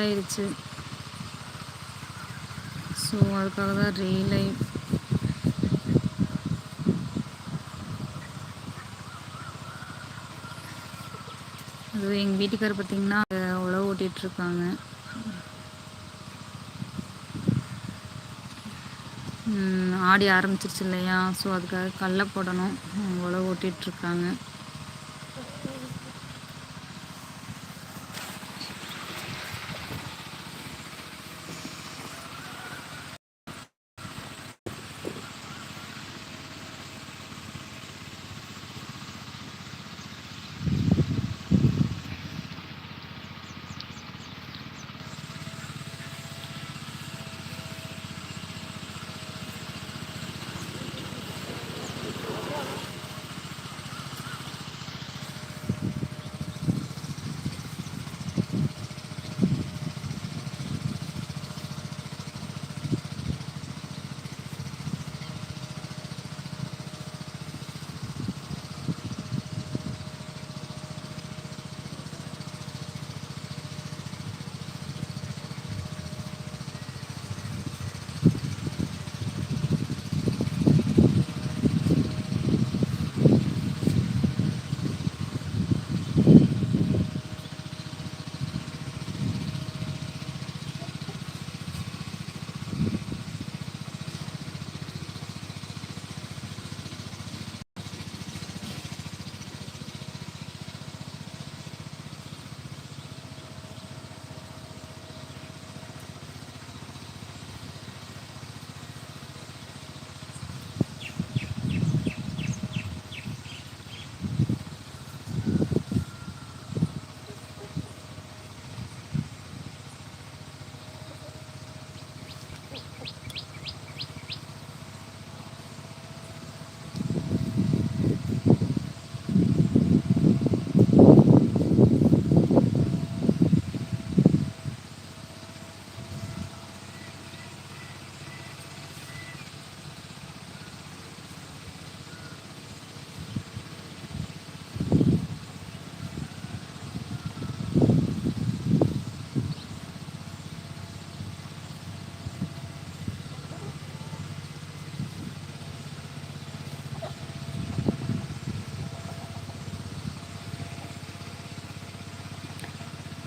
ஆயிடுச்சு. ஸோ அதுக்காக தான் ரீலை அது எங்கள் வீட்டுக்கார் பார்த்திங்கன்னா உழவு ஓட்டிகிட்ருக்காங்க ஆடி ஆரம்பிச்சிருச்சு இல்லையா? ஸோ அதுக்காக கடலை போடணும். உழவு ஓட்டிகிட்ருக்காங்க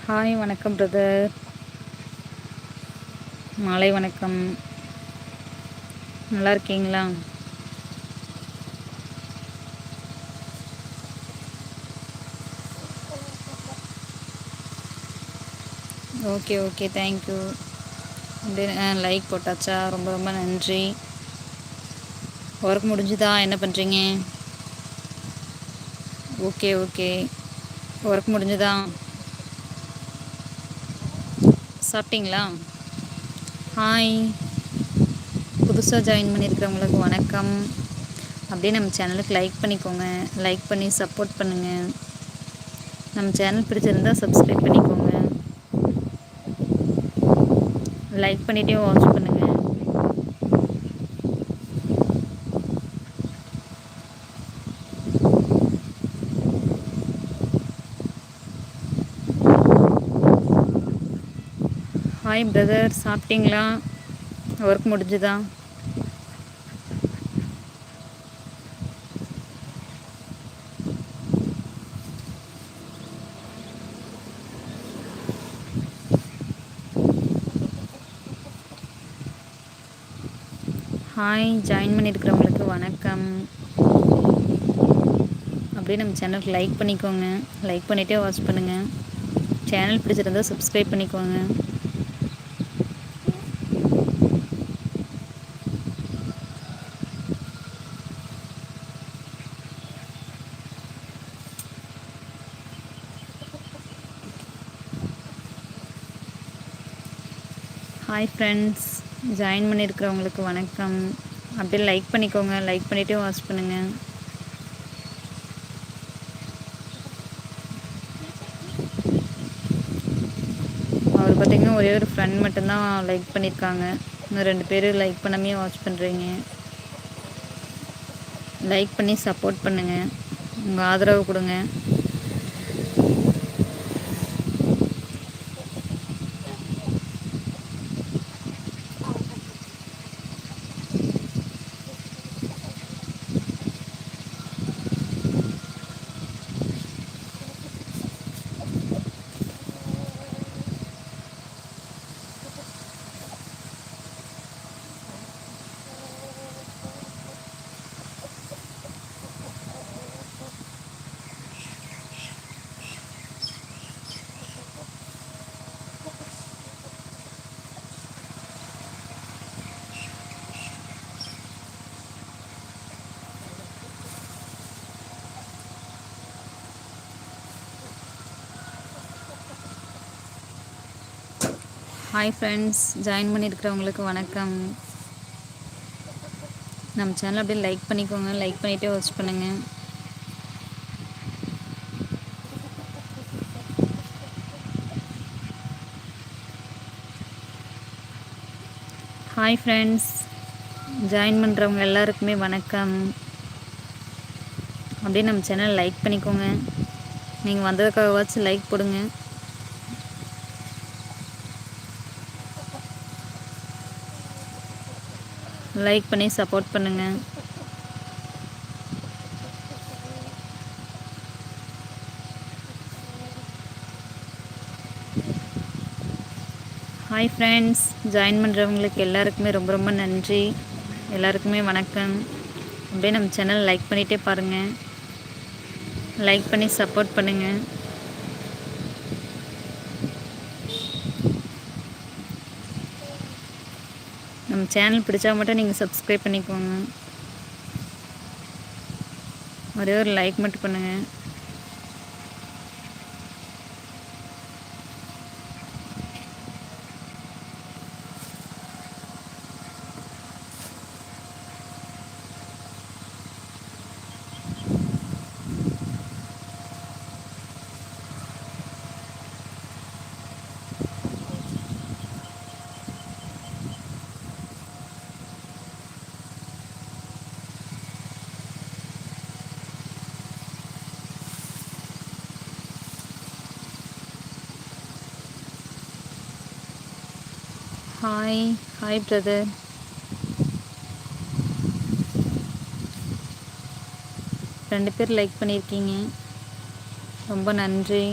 ஹாய் வணக்கம் பிரதர் மாலை வணக்கம். நல்லா இருக்கீங்களா? ஓகே ஓகே தேங்க்யூ லைக் போட்டாச்சா? ரொம்ப ரொம்ப நன்றி. ஒர்க் முடிஞ்சுதா? என்ன பண்ணுறீங்க ஓகே ஓகே ஒர்க் முடிஞ்சுதா? சாப்பிட்டீங்களா? ஹாய் புதுசாக ஜாயின் பண்ணியிருக்கிறவங்களுக்கு வணக்கம். அப்படியே நம்ம சேனலுக்கு லைக் பண்ணிக்கோங்க. லைக் பண்ணி சப்போர்ட் பண்ணுங்கள் நம்ம சேனல் பிடிச்சிருந்தால் சப்ஸ்கிரைப் பண்ணிக்கோங்க. லைக் பண்ணிகிட்டே வாட்ச் பண்ணுங்கள் ஹாய் பிரதர் சாப்பிட்டீங்களா? ஒர்க் முடிஞ்சுதா? ஹாய் ஜாயின் பண்ணியிருக்கிறவங்களுக்கு வணக்கம். அப்படியே நம்ம சேனலுக்கு லைக் பண்ணிக்கோங்க. லைக் பண்ணிகிட்டே வாட்ச் பண்ணுங்கள் சேனல் பிடிச்சிருந்தால் சப்ஸ்கிரைப் பண்ணிக்கோங்க. ஹாய் ஃப்ரெண்ட்ஸ் ஜாயின் பண்ணியிருக்கிறவங்களுக்கு வணக்கம். அப்படியே லைக் பண்ணிக்கோங்க. லைக் பண்ணிவிட்டு வாட்ச் பண்ணுங்கள் அவர் பார்த்திங்கன்னா ஒரே ஒரு ஃப்ரெண்ட் மட்டும்தான் லைக் பண்ணியிருக்காங்க இன்னும் ரெண்டு பேர் லைக் பண்ணாமே வாட்ச் பண்ணுறீங்க லைக் பண்ணி சப்போர்ட் பண்ணுங்கள் உங்கள் ஆதரவு கொடுங்க. ஹாய் ஃப்ரெண்ட்ஸ் ஜாயின் பண்ணியிருக்கிறவங்களுக்கு வணக்கம். நம்ம சேனல் அப்படியே லைக் பண்ணிக்கோங்க லைக் பண்ணிவிட்டே வாட்ச் பண்ணுங்கள் ஹாய் ஃப்ரெண்ட்ஸ் ஜாயின் பண்ணுறவங்க எல்லாருக்குமே வணக்கம். அப்படியே நம்ம சேனல் லைக் பண்ணிக்கோங்க. நீங்கள் வந்ததுக்காகவாச்சும் லைக் போடுங்க. லைக் பண்ணி சப்போர்ட் பண்ணுங்கள் ஹாய் ஃப்ரெண்ட்ஸ் ஜாயின் பண்ணுறவங்களுக்கு எல்லாருக்குமே ரொம்ப ரொம்ப நன்றி. எல்லாருக்குமே வணக்கம். அப்படியே நம்ம சேனல் லைக் பண்ணிகிட்டே பாருங்கள் லைக் பண்ணி சப்போர்ட் பண்ணுங்கள் நம்ம சேனல் பிடிச்சா மட்டும் நீங்கள் சப்ஸ்கிரைப் பண்ணிக்கோங்க. ஒரே ஒரு லைக் மட்டும் பண்ணுங்கள் ஹாய் ஹாய் பிரதர் ரெண்டு பேர் லைக் பண்ணியிருக்கீங்க. ரொம்ப நன்றி.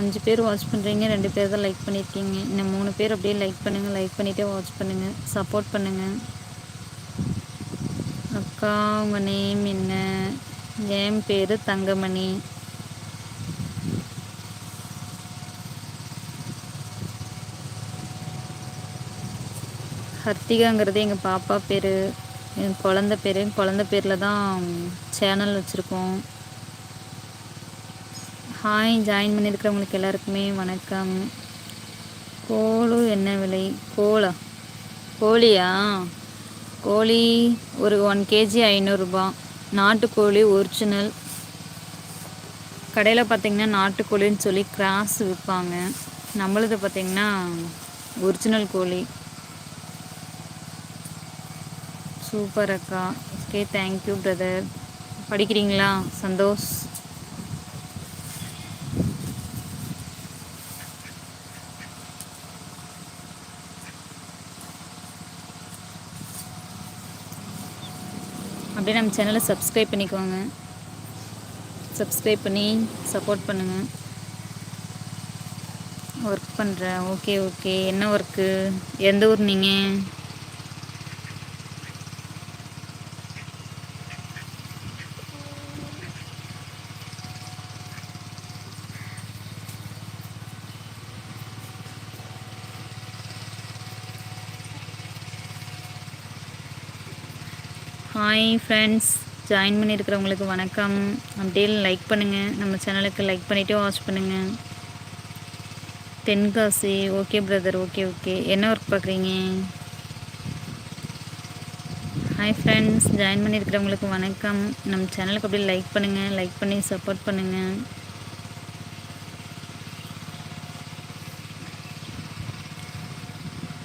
அஞ்சு பேர் வாட்ச் பண்ணுறீங்க ரெண்டு பேர் தான் லைக் பண்ணியிருக்கீங்க. இன்னும் மூணு பேர் அப்படியே லைக் பண்ணுங்கள் லைக் பண்ணிகிட்டே வாட்ச் பண்ணுங்கள் சப்போர்ட் பண்ணுங்கள் அக்கா உங்கள் நேம் என்ன? என் பேர் தங்கமணி. ஹர்த்திகாங்கிறது எங்கள் பாப்பா பேர் என் குழந்த பேர். குழந்த பேரில் தான் சேனல் வச்சுருக்கோம். ஹாய் ஜாயின் பண்ணியிருக்கிறவங்களுக்கு எல்லாருக்குமே வணக்கம். கோழு என்ன விலை? கோலா? கோழியா? கோழி ஒரு ஒன் கேஜி ஐநூறுரூபா நாட்டுக்கோழி ஒரிஜினல் கடையில் பார்த்திங்கன்னா நாட்டுக்கோழின்னு சொல்லி கிராஸ் விற்பாங்க நம்மளது பார்த்திங்கன்னா ஒரிஜினல் கோழி. சூப்பர் அக்கா. ஓகே தேங்க்யூ பிரதர் படிக்கிறீங்களா சந்தோஷ்? அப்படியே நம்ம சேனலை சப்ஸ்கிரைப் பண்ணிக்கோங்க. சப்ஸ்கிரைப் பண்ணி சப்போர்ட் பண்ணுங்கள் ஒர்க் பண்ணுறேன் ஓகே ஓகே என்ன ஒர்க்கு எந்த ஊர் நீங்கள் ஹாய் ஃப்ரெண்ட்ஸ் ஜாயின் பண்ணியிருக்கிறவங்களுக்கு வணக்கம். அப்படியே லைக் பண்ணுங்கள் நம்ம சேனலுக்கு லைக் பண்ணிவிட்டு வாட்ச் பண்ணுங்கள் Tenkasi okay brother okay okay என்ன ஒர்க் பார்க்குறீங்க? ஹாய் ஃப்ரெண்ட்ஸ் ஜாயின் பண்ணியிருக்கிறவங்களுக்கு வணக்கம். நம்ம சேனலுக்கு அப்படியே லைக் பண்ணுங்கள் லைக் பண்ணி சப்போர்ட் பண்ணுங்கள்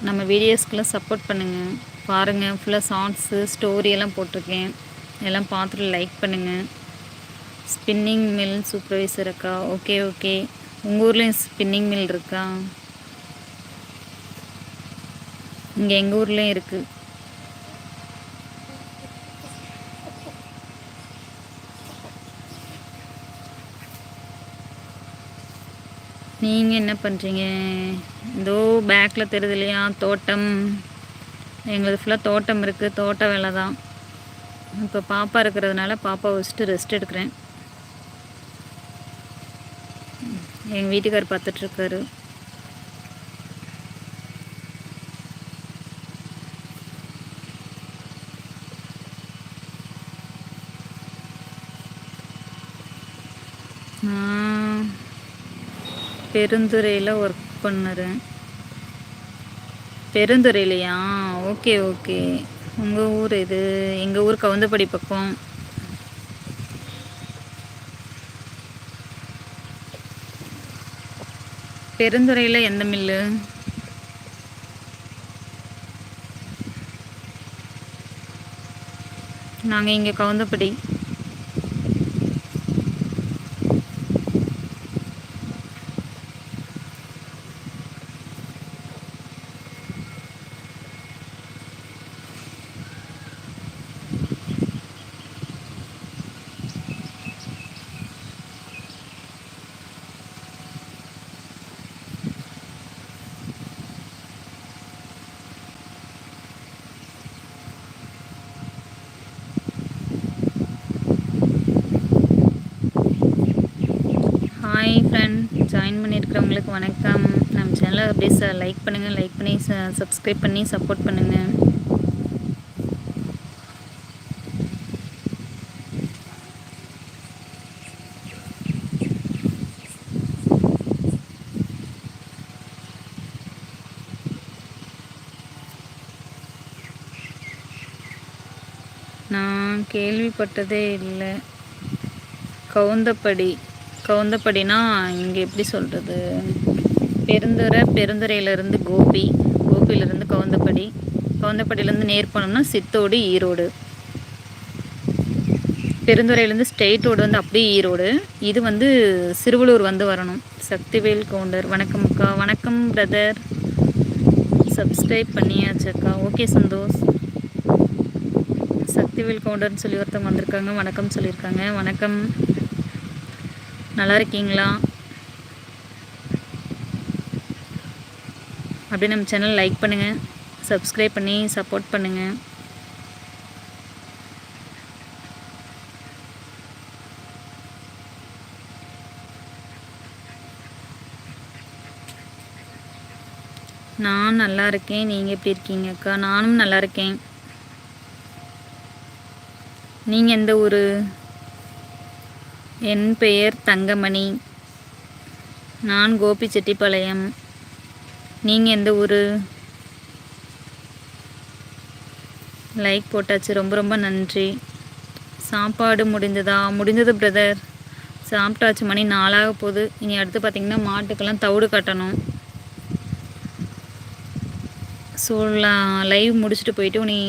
நம்ம வீடியோஸ்க்கெலாம் சப்போர்ட் பண்ணுங்கள் பாருங்கள் ஃபுல்லாக சாங்ஸு ஸ்டோரி எல்லாம் போட்டிருக்கேன். எல்லாம் பார்த்துட்டு லைக் பண்ணுங்கள் ஸ்பின்னிங் மில் சூப்பர்வைசர் இருக்கா ஓகே ஓகே உங்கள் ஊர்லேயும் ஸ்பின்னிங் மில் இருக்கா? இங்கே எங்கள் ஊர்லேயும் இருக்குது நீங்கள் என்ன பண்ணுறீங்க இதோ பேக்கில் தெரியுது இல்லையா? தோட்டம். எங்களுக்கு ஃபுல்லாக தோட்டம் இருக்குது தோட்ட வேலை தான். இப்போ பாப்பா இருக்கிறதுனால பாப்பா வச்சுட்டு ரெஸ்ட் எடுக்கிறேன். எங்கள் வீட்டுக்கார் பார்த்துட்ருக்காரு நான் பெருந்துறையில் ஒர்க் பண்ணுறேன். பெருந்துறையிலையா? Okay okay. உங்கள் ஊர் இது எங்கள் ஊர் கவுந்தப்படி பக்கம். பெருந்துறையில் எந்த மில்லு? நாங்கள் இங்கே கவுந்தப்படி ஹாய் ஃப்ரெண்ட் ஜாயின் பண்ணியிருக்கிறவங்களுக்கு வணக்கம். நம்ம சேனலை அப்படியே ச லைக் பண்ணுங்கள் லைக் பண்ணி ச சப்ஸ்கிரைப் பண்ணி சப்போர்ட் பண்ணுங்கள் நான் கேள்விப்பட்டதே இல்லை. கவுந்தப்படி. கவுந்தப்படினா இங்கே எப்படி சொல்கிறது பெருந்துறை பெருந்துறையிலேருந்து கோபி கோபியிலேருந்து கவுந்தப்படி. கவுந்தப்படியிலேருந்து நேர் போனோம்னா சித்தோடு ஈரோடு. பெருந்துறையிலேருந்து ஸ்டெயிட் ரோடு வந்து அப்படியே ஈரோடு. இது வந்து சிறுவலூர் வந்து வரணும். சக்திவேல் கவுண்டர். வணக்கம் அக்கா. வணக்கம் பிரதர் சப்ஸ்கிரைப் பண்ணியாச்சு அக்கா. ஓகே சந்தோஷ். சக்திவேல் கவுண்டர்னு சொல்லி ஒருத்தவங்க வந்திருக்காங்க. வணக்கம் சொல்லியிருக்காங்க. வணக்கம். நல்லா இருக்கீங்களா? அப்படியே நம்ம சேனல் லைக் பண்ணுங்கள் சப்ஸ்கிரைப் பண்ணி சப்போர்ட் பண்ணுங்கள் நான் நல்லா இருக்கேன். நீங்கள் எப்படி இருக்கீங்க அக்கா? நானும் நல்லா இருக்கேன். நீங்கள் எந்த ஊர்? என் பெயர் தங்கமணி. நான் கோபிச்செட்டிப்பாளையம் நீங்கள் எந்த ஊர்? லைக் போட்டாச்சு. ரொம்ப ரொம்ப நன்றி. சாப்பாடு முடிந்ததா? முடிந்தது பிரதர் சாப்பிட்டாச்சு. மணி நாளாக போகுது. இனி அடுத்து பார்த்திங்கன்னா மாட்டுக்கெல்லாம் தவிடு கட்டணும். ஸோ லைவ் முடிச்சுட்டு போயிட்டு நீ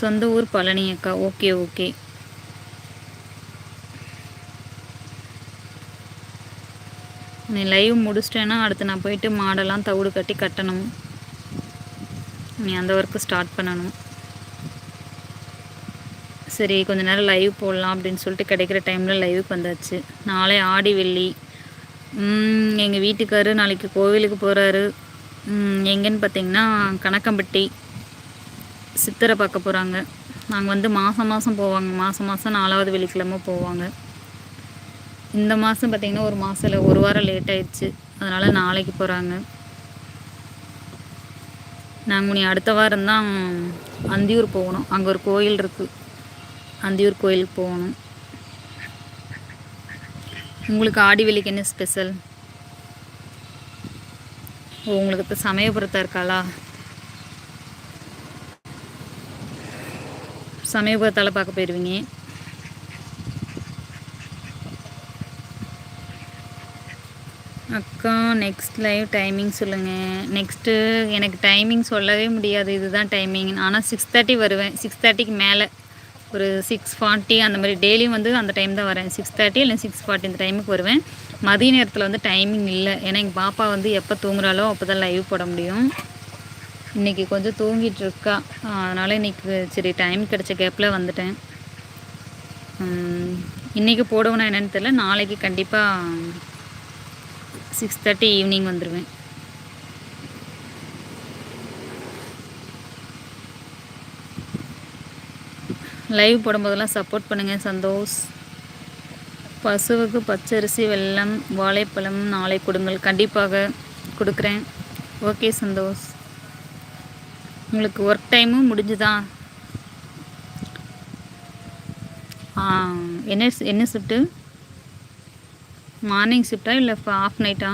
சொந்த ஊர் பழனி அக்கா. ஓகே ஓகே நீ லைவ் முடிச்சிட்டேன்னா அடுத்து நான் போயிட்டு மாடெல்லாம் தவிடு கட்டி கட்டணும். நீ அந்த ஒர்க்கு ஸ்டார்ட் பண்ணணும். சரி கொஞ்ச நேரம் லைவ் போடலாம் அப்படின்னு சொல்லிட்டு கிடைக்கிற டைமில் லைவுக்கு வந்தாச்சு. நாளை ஆடி வெள்ளி. எங்கள் வீட்டுக்காரு நாளைக்கு கோவிலுக்கு போகிறாரு எங்கேன்னு பார்த்தீங்கன்னா கணக்கம்பட்டி சித்தரை பார்க்க போகிறாங்க நாங்கள் வந்து மாதம் மாதம் போவாங்க. மாதம் மாதம் நாலாவது வெள்ளிக்கிழமை போவாங்க. இந்த மாதம் பார்த்திங்கன்னா ஒரு மாதத்தில் ஒரு வாரம் லேட் ஆயிடுச்சு. அதனால் நாளைக்கு போகிறாங்க நாங்கள் உனி அடுத்த வாரம் தான் அந்தியூர் போகணும். அங்கே ஒரு கோயில் இருக்குது அந்தியூர் கோயிலுக்கு போகணும். உங்களுக்கு ஆடி வெள்ளிக்கு என்ன ஸ்பெஷல் ஓ உங்களுக்கு இப்போ சமயபுரத்தை இருக்காளா? சமயபுரத்தால் பார்க்க போயிடுவீங்க அக்கா நெக்ஸ்ட் லைவ் டைமிங் சொல்லுங்கள் நெக்ஸ்ட்டு எனக்கு டைமிங் சொல்லவே முடியாது. இதுதான் டைமிங் ஆனால் சிக்ஸ் தேர்ட்டி வருவேன். சிக்ஸ் தேர்ட்டிக்கு மேலே. ஒரு சிக்ஸ் ஃபார்ட்டி அந்த மாதிரி டெய்லியும் வந்து அந்த டைம் தான் வரேன். சிக்ஸ் தேர்ட்டி இல்லை சிக்ஸ் ஃபார்ட்டி இந்த டைமுக்கு வருவேன். மதிய நேரத்தில் வந்து டைமிங் இல்லை. ஏன்னா எங்கள் பாப்பா வந்து எப்போ தூங்குறாலோ அப்போ தான் லைவ் போட முடியும். இன்றைக்கி கொஞ்சம் தூங்கிட்டு இருக்கா. அதனால் இன்றைக்கி சரி டைம் கிடச்ச கேப்பில் வந்துட்டேன். இன்றைக்கி போடுவேனா என்னென்னு தெரில நாளைக்கு கண்டிப்பாக சிக்ஸ் தேர்ட்டி ஈவினிங் வந்துடுவேன் லைவ் போடும்போதெல்லாம் சப்போர்ட் பண்ணுங்கள் சந்தோஷ். பசுவுக்கு பச்சரிசி வெல்லம் வாழைப்பழம் நாளை கொடுங்கள். கண்டிப்பாக கொடுக்குறேன். ஓகே சந்தோஷ். உங்களுக்கு ஒர்க் டைமும் முடிஞ்சுதா? என்ன என்ன ஷிஃப்ட்டு மார்னிங் ஷிஃப்ட்டா இல்லை ஆஃப் நைட்டா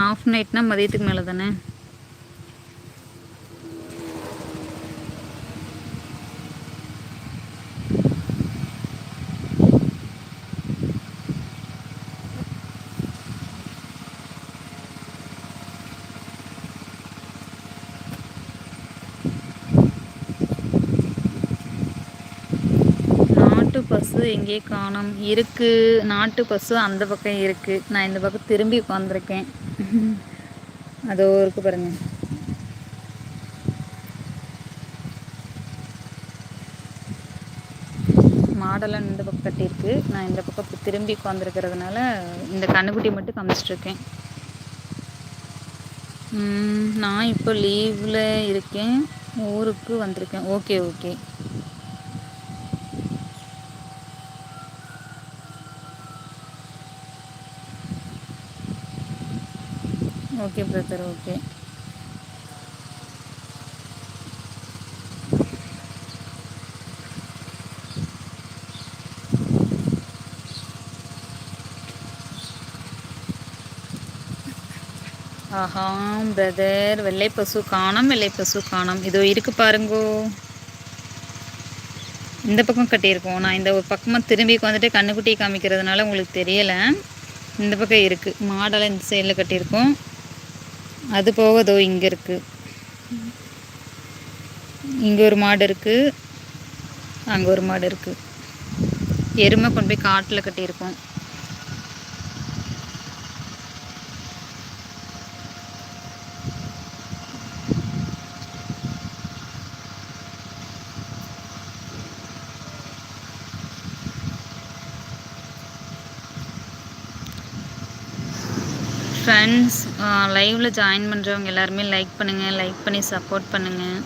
ஆஃப் நைட்னா மதியத்துக்கு மேலே தானே நாட்டு பசு எங்கே காணும்? இருக்குது நாட்டு பசு அந்த பக்கம் இருக்குது நான் இந்த பக்கம் திரும்பி உட்காந்துருக்கேன் அதோ இருக்கு பாருங்க. மாடெல்லாம் இந்த பக்கம் கட்டியிருக்கு. நான் இந்த பக்கம் திரும்பி உட்காந்துருக்கிறதுனால இந்த கண்ணுக்குட்டி மட்டும் காமிச்சிட்ருக்கேன். நான் இப்போ லீவில் இருக்கேன். ஊருக்கு வந்திருக்கேன். Okay okay okay brother okay. ஆஹா பிரதர் வெள்ளை பசு காணம் வெள்ளை பசு காணம். இதோ இருக்கு பாருங்கோ. இந்த பக்கம் கட்டியிருக்கோம். நான் இந்த ஒரு பக்கமாக திரும்பி வந்துட்டு கண்ணுக்குட்டியை காமிக்கிறதுனால உங்களுக்கு தெரியலை. இந்த பக்கம் இருக்குது மாடெல்லாம் இந்த சைடில் கட்டியிருக்கோம். அது போகதோ இங்கே இருக்குது இங்கே ஒரு மாடு இருக்குது அங்கே ஒரு மாடு இருக்குது எருமை கொண்டு போய் காட்டில் கட்டியிருக்கோம். ஃப்ரெண்ட்ஸ் லைவில் ஜாயின் பண்ணுறவங்க எல்லாருமே லைக் பண்ணுங்கள் லைக் பண்ணி சப்போர்ட் பண்ணுங்கள்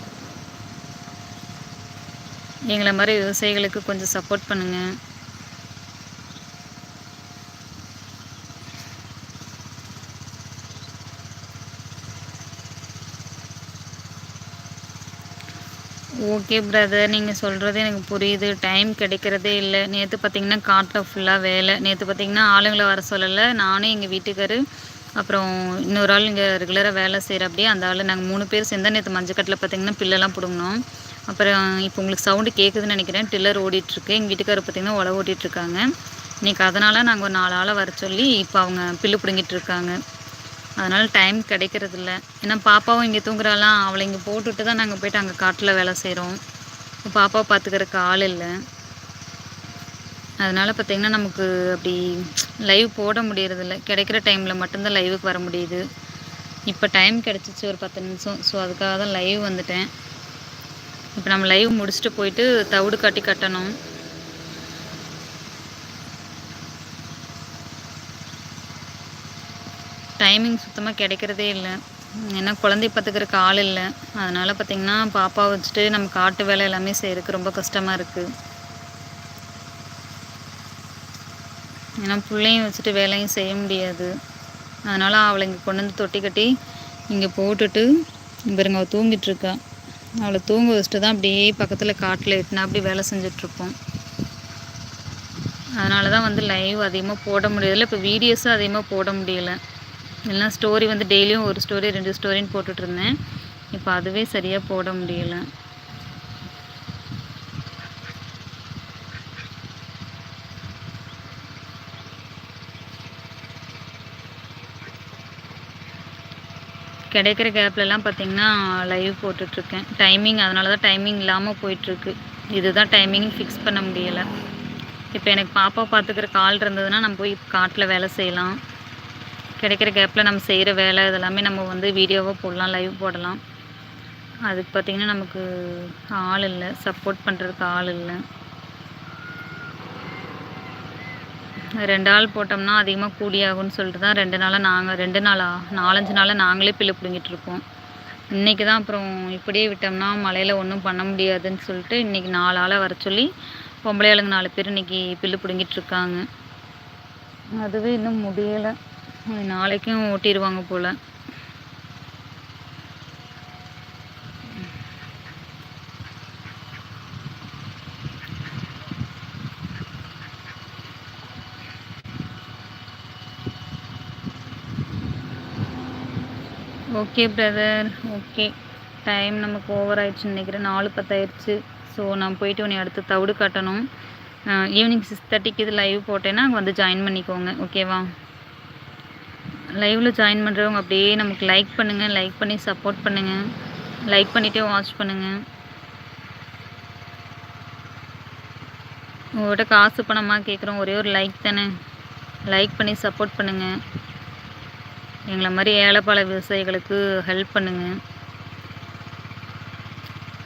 எங்களை மாதிரி விவசாயிகளுக்கு கொஞ்சம் சப்போர்ட் பண்ணுங்கள் ஓகே பிரதர் நீங்கள் சொல்கிறது எனக்கு புரியுது. டைம் கிடைக்கிறதே இல்லை. நேற்று பார்த்தீங்கன்னா காட்டில் ஃபுல்லாக வேலை. நேற்று பார்த்தீங்கன்னா ஆளுங்களை வர சொல்லலை. நானும் எங்கள் வீட்டுக்காரு அப்புறம் இன்னொரு ஆள் இங்கே ரெகுலராக வேலை செய்கிற அப்படியே அந்த ஆள் நாங்கள் மூணு பேர் சேர்ந்தா நேற்று மஞ்சக்கட்டில் பார்த்தீங்கன்னா பில்லெல்லாம் பிடுங்கினோம். அப்புறம் இப்போ உங்களுக்கு சவுண்டு கேட்குதுன்னு நினைக்கிறேன். டில்லர் ஓடிட்டுருக்கு. எங்கள் வீட்டுக்காரர் பார்த்தீங்கன்னா உழவு ஓட்டிகிட்ருக்காங்க இன்றைக்கி அதனால் நாங்கள் ஒரு நாலு ஆளை வர சொல்லி இப்போ அவங்க பில்லு பிடுங்கிட்டு இருக்காங்க அதனால் டைம் கிடைக்கிறதில்ல. ஏன்னா பாப்பாவும் இங்கே தூங்குறாலாம் அவளை இங்கே போட்டுட்டு தான் நாங்கள் போயிட்டு அங்கே காட்டில் வேலை செய்கிறோம் பாப்பாவை பார்த்துக்கிறதுக்கு ஆள் இல்லை. அதனால் பார்த்திங்கன்னா நமக்கு அப்படி லைவ் போட முடியறதில்ல. கிடைக்கிற டைமில் மட்டும்தான் லைவுக்கு வர முடியுது. இப்போ டைம் கிடச்சிச்சு ஒரு பத்து நிமிஷம். ஸோ அதுக்காக தான் லைவ் வந்துட்டேன். இப்போ நம்ம லைவ் முடிச்சுட்டு போயிட்டு தவிடு காட்டி கட்டணும். டைமிங் சுத்தமாக கிடைக்கிறதே இல்லை. ஏன்னா குழந்தை பார்த்துக்கிறக்கு ஆள் இல்லை. அதனால் பார்த்திங்கன்னா பாப்பா வச்சுட்டு நம்ம காட்டு வேலை எல்லாமே செய்கிறதுக்கு ரொம்ப கஷ்டமாக இருக்குது ஏன்னா பிள்ளையும் வச்சுட்டு வேலையும் செய்ய முடியாது. அதனால் அவளை இங்கே கொண்டு வந்து தொட்டி கட்டி இங்கே போட்டுட்டு பாருங்க அவள் தூங்கிட்டுருக்கா அவளை தூங்க வச்சுட்டு தான் அப்படியே பக்கத்தில் காட்டில் எட்டுனா அப்படி வேலை செஞ்சிட்ருப்போம் அதனால தான் வந்து லைவ் அதிகமாக போட முடியல. இப்போ வீடியோஸும் அதிகமாக போட முடியல. இல்லைனா ஸ்டோரி வந்து டெய்லியும் ஒரு ஸ்டோரி ரெண்டு ஸ்டோரின்னு போட்டுட்ருந்தேன் இப்போ அதுவே சரியாக போட முடியலை. கிடைக்கிற கேப்லலாம் பார்த்தீங்கன்னா லைவ் போட்டுட்ருக்கேன். டைமிங் அதனால தான் டைமிங் இல்லாமல் போயிட்டுருக்கு இதுதான் டைமிங் ஃபிக்ஸ் பண்ண முடியலை. இப்போ எனக்கு பாப்பா பார்த்துக்கிற கால் இருந்ததுன்னா நம்ம போய் காட்டில் வேலை செய்யலாம். கிடைக்கிற கேப்பில் நம்ம செய்கிற வேலை இதெல்லாமே நம்ம வந்து வீடியோவாக போடலாம் லைவ் போடலாம். அதுக்கு பார்த்திங்கன்னா நமக்கு ஆள் இல்லை சப்போர்ட் பண்ணுறதுக்கு ஆள் இல்லை. ரெண்டு ஆள் போட்டோம்னா அதிகமாக கூலி சொல்லிட்டு தான் ரெண்டு நாளாக நாங்கள் ரெண்டு நாளாக நாலஞ்சு நாளாக நாங்களே பில்லு பிடுங்கிட்டு இருக்கோம். இன்றைக்கி தான் அப்புறம் இப்படியே விட்டோம்னா மழையில் ஒன்றும் பண்ண முடியாதுன்னு சொல்லிட்டு இன்றைக்கி நாலு ஆளை வர சொல்லி பொம்பளை ஆளுங்க நாலு பேர் இன்றைக்கி பில்லு பிடுங்கிட்டு இருக்காங்க. அதுவே இன்னும் முடியலை. நாளைக்கும் ஓட்டிடுவாங்க போல். ஓகே பிரதர் ஓகே டைம் நமக்கு ஓவர் ஆயிடுச்சுன்னு நினைக்கிறேன். நாலு பத்தாயிடுச்சு ஸோ நான் போயிட்டு உன்னை அடுத்து தவிடு காட்டணும். ஈவினிங் சிக்ஸ் தேர்ட்டிக்கு இது லைவ் போட்டேன்னா அங்கே வந்து ஜாயின் பண்ணிக்கோங்க. ஓகேவா லைவில் ஜாயின் பண்ணுறவங்க அப்படியே நமக்கு லைக் பண்ணுங்கள் லைக் பண்ணி சப்போர்ட் பண்ணுங்கள் லைக் பண்ணிகிட்டே வாட்ச் பண்ணுங்கள் உங்கள்கிட்ட காசு பணமாக கேட்குறோம் ஒரே ஒரு லைக் தானே. லைக் பண்ணி சப்போர்ட் பண்ணுங்கள் எங்களை மாதிரி ஏழைப்பாள விவசாயிகளுக்கு ஹெல்ப் பண்ணுங்கள்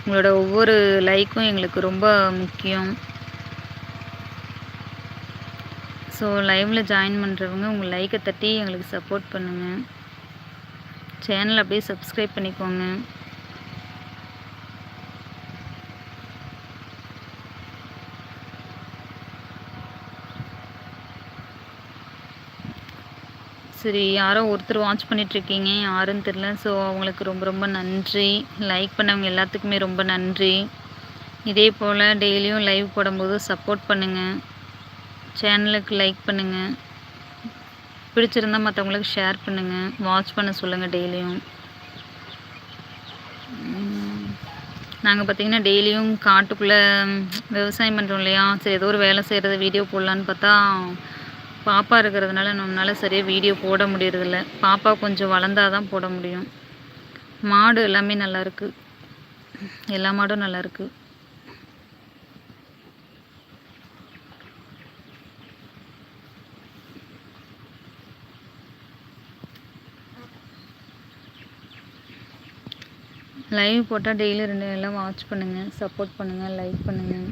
உங்களோட ஒவ்வொரு லைக்கும் எங்களுக்கு ரொம்ப முக்கியம். ஸோ லைவில் ஜாயின் பண்ணுறவங்க உங்கள் லைக்கை தட்டி எங்களுக்கு சப்போர்ட் பண்ணுங்கள் சேனல் அப்படியே சப்ஸ்கிரைப் பண்ணிக்கோங்க. சரி யாரோ ஒருத்தர் வாட்ச் பண்ணிகிட்ருக்கீங்க யாருன்னு தெரில ஸோ அவங்களுக்கு ரொம்ப ரொம்ப நன்றி. லைக் பண்ணவங்க எல்லாத்துக்குமே ரொம்ப நன்றி. இதே போல் டெய்லியும் லைவ் போடும்போது சப்போர்ட் பண்ணுங்கள் சேனலுக்கு லைக் பண்ணுங்கள் பிடிச்சிருந்தா மற்றவங்களுக்கு ஷேர் பண்ணுங்கள் வாட்ச் பண்ண சொல்லுங்கள் டெய்லியும் நாங்கள் பார்த்திங்கன்னா டெய்லியும் காட்டுக்குள்ளே விவசாயம் பண்ணுறோம் இல்லையா? சரி ஏதோ ஒரு வேலை செய்கிறது வீடியோ போடலான்னு பார்த்தா பாப்பா இருக்கிறதுனால நம்மளால் சரியாக வீடியோ போட முடியறதில்ல. பாப்பா கொஞ்சம் வளர்ந்தாதான் தான் போட முடியும். மாடு எல்லாமே நல்லாயிருக்கு எல்லா மாடும் நல்லாயிருக்கு லைவ் போட்டால் டெய்லி ரெண்டு எல்லாம் வாட்ச் பண்ணுங்கள் சப்போர்ட் பண்ணுங்கள் லைக் பண்ணுங்கள்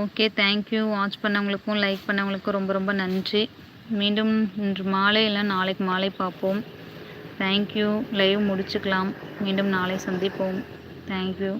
ஓகே தேங்க்யூ வாட்ச் பண்ணவங்களுக்கும் லைக் பண்ணவங்களுக்கும் ரொம்ப ரொம்ப நன்றி. மீண்டும் இன்று மாலை இல்லை நாளைக்கு மாலை பார்ப்போம். தேங்க்யூ லைவ் முடிச்சுக்கலாம். மீண்டும் நாளை சந்திப்போம். தேங்க்யூ